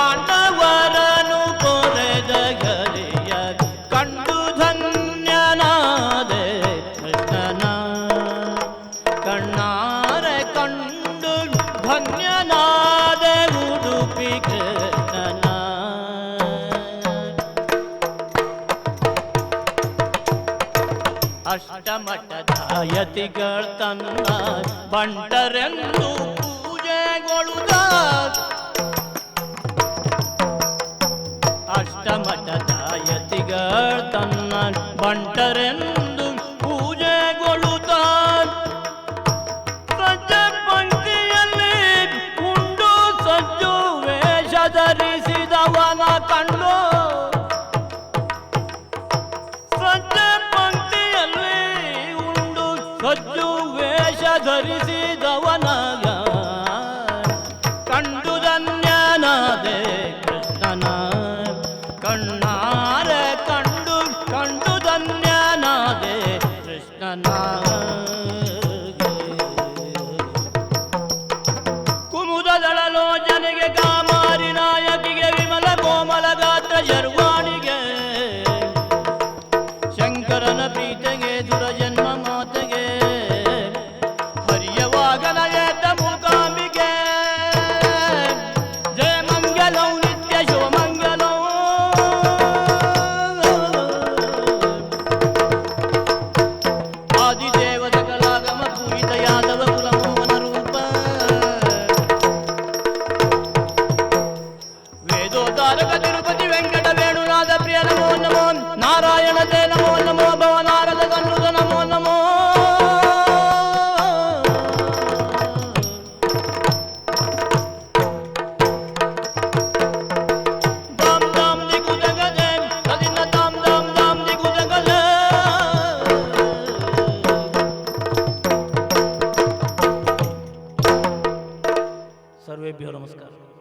ಪಾಂಡವರನು ಕೊರೆದ ಗರಿಯ ಕಂಡು ಧನ್ಯನಾದೆ ಕೃಷ್ಣನ. ಕಣ್ಣಾರೆ ಕಂಡು ಧನ್ಯನಾದೆ ಉಡುಪಿ ಕೃಷ್ಣನ. ಅಷ್ಟಮಠದಾಯತಿಗಳ ತನ್ನ ಬಂಟರೆಂದು ಪೂಜೆಗೊಳುದ ಬಂಟರೆಂದು ಪೂಜೆಗೊಳ್ಳುತ್ತಾನ್ ಸಜ್ಜ ಪಂಕ್ತಿಯಲ್ಲಿ ಉಂಡು ಸಜ್ಜು ವೇಷ ಧರಿಸಿದವನ ಕಂಡು. ಸಜ್ಜ ಪಂಕ್ತಿಯಲ್ಲಿ ಉಂಡು ಸಜ್ಜು ವೇಷ ಧರಿಸಿದವನ না సర్వేభ్యో నమస్కారం.